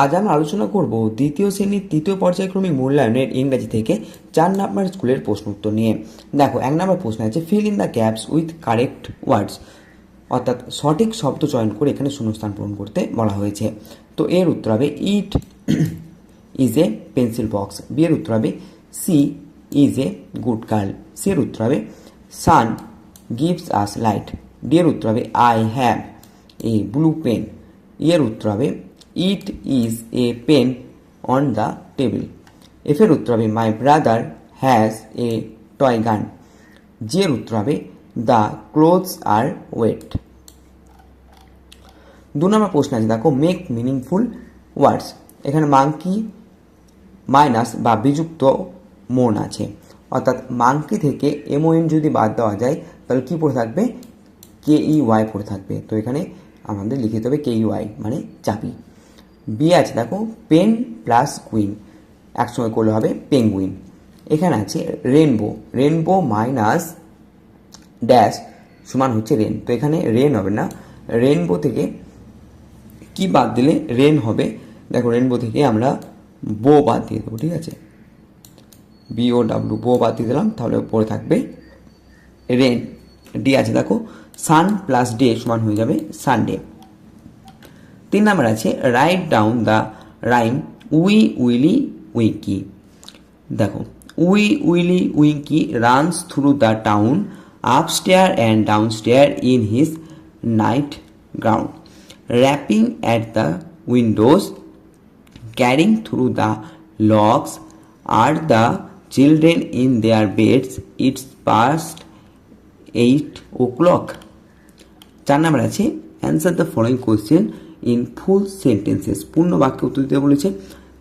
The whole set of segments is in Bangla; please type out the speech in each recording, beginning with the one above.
আজ আমরা আলোচনা করব দ্বিতীয় শ্রেণির তৃতীয় পর্যায়ক্রমিক মূল্যায়নের ইংরাজি থেকে চার নাম্বার স্কুলের প্রশ্ন উত্তর নিয়ে। দেখো, এক নাম্বার প্রশ্ন আছে fill in the gaps with correct words অর্থাৎ সঠিক শব্দ চয়ন করে এখানে শূন্যস্থান পূরণ করতে বলা হয়েছে। তো এর উত্তর হবে it is a pencil box B এর উত্তর হবে C is a good girl C এর উত্তর হবে sun gives us light D এর উত্তর হবে I have a blue pen এর উত্তর হবে it is a pen on the table F এর উত্তর হবে my brother has a toy gun G এর উত্তর হবে দ্য ক্লোথস আর ওয়েট দু নম্বর প্রশ্ন আছে, দেখো মেক মিনিংফুল ওয়ার্ডস এখানে মাংকি মাইনাস বা বিযুক্ত মন আছে। অর্থাৎ মাংকি থেকে এমওএন যদি বাদ দেওয়া যায়, তাহলে কী পড়ে থাকবে? কে ই ওয়াই পড়ে থাকবে। তো এখানে আমাদের লিখিত হবে কে ই ওয়াই মানে চাবি। বি আছে, দেখো পেন প্লাস কুইন একসঙ্গে করলে হবে পেঙ্গুইন এখানে আছে রেনবো রেনবো মাইনাস ড্যাশ সমান হচ্ছে রেন তো এখানে রেন হবে না। রেনবো থেকে কি বাদ দিলে রেন হবে? দেখো রেনবো থেকে আমরা বো বাদ দিয়ে দেবো, ঠিক আছে? বিও ডাব্লু বো বাদ দিয়ে দিলাম, তাহলে পরে থাকবে রেন ডি আছে, দেখো সান প্লাস ডে সমান হয়ে যাবে সানডে তিন নাম্বার আছে write down the rhyme wee Willie Winkie দেখো, wee Willie Winkie runs through the town upstairs and downstairs in his nightgown rapping at the windows crying through the locks are the children in their beds it's past eight o'clock চার নাম্বার আছে answer the following question in full sentences পূর্ণ বাক্যে উত্তর দিতে বলেছে।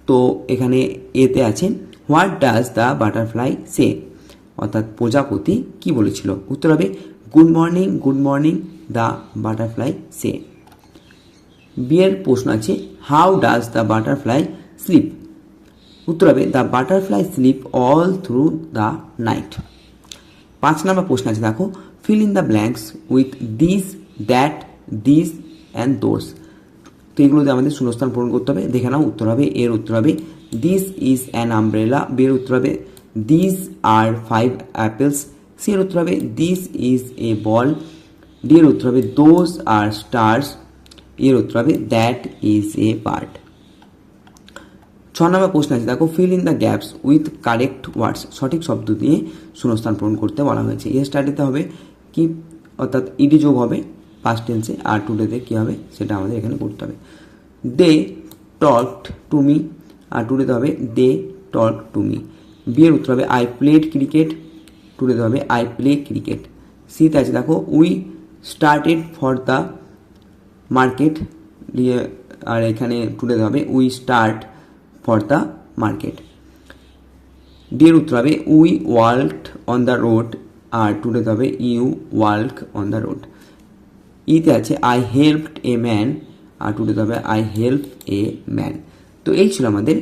তো এখানে এতে আছে what does the butterfly say অর্থাৎ প্রজাপতি কি বলেছিল? উত্তর হবে good morning good morning the butterfly say বিয়ের প্রশ্ন আছে how does the butterfly sleep উত্তর হবে the butterfly sleep all through the night পাঁচ নম্বর প্রশ্ন আছে, দেখো fill in the blanks with this that this and those তো এগুলোতে আমাদের শূন্যস্থান পূরণ করতে হবে। দেখে নাও, উত্তর হবে এর উত্তর হবে দিস ইজ অ্যান আমব্রেলা বের উত্তর হবে this are five apples C এর উত্তর হবে this is a ball D এর উত্তর হবে দোজ আর স্টার্স এর উত্তর হবে দ্যাট ইজ এ পার্ট ছ নম্বর প্রশ্ন আছে, দেখো fill in the gaps with correct words সঠিক শব্দ দিয়ে শূন্যস্থান পূরণ করতে বলা হয়েছে। এ স্টাডিতে হবে কি? অর্থাৎ ইডি যোগ হবে। পাস্ট টেন্সে আর টুডেতে কী হবে? সেটা আমাদের এখানে করতে হবে। দে টল্কড টু মি আর টুডেতে হবে দে টল্ক টু মি বিয়ের উত্তর হবে আই প্লেড ক্রিকেট টুডেতে হবে আই প্লে ক্রিকেট সিতে আছে, দেখো we started for the market দিয়ে, আর এখানে টুডেতে হবে we start for the market ডিয়ের উত্তর হবে we world on the road আর টুডেতে হবে you world on the road ইতে আছে আই হেল্পড এ ম্যান আর টুডেতে হবে আই হেল্প এ ম্যান তো এই ছিল আমাদের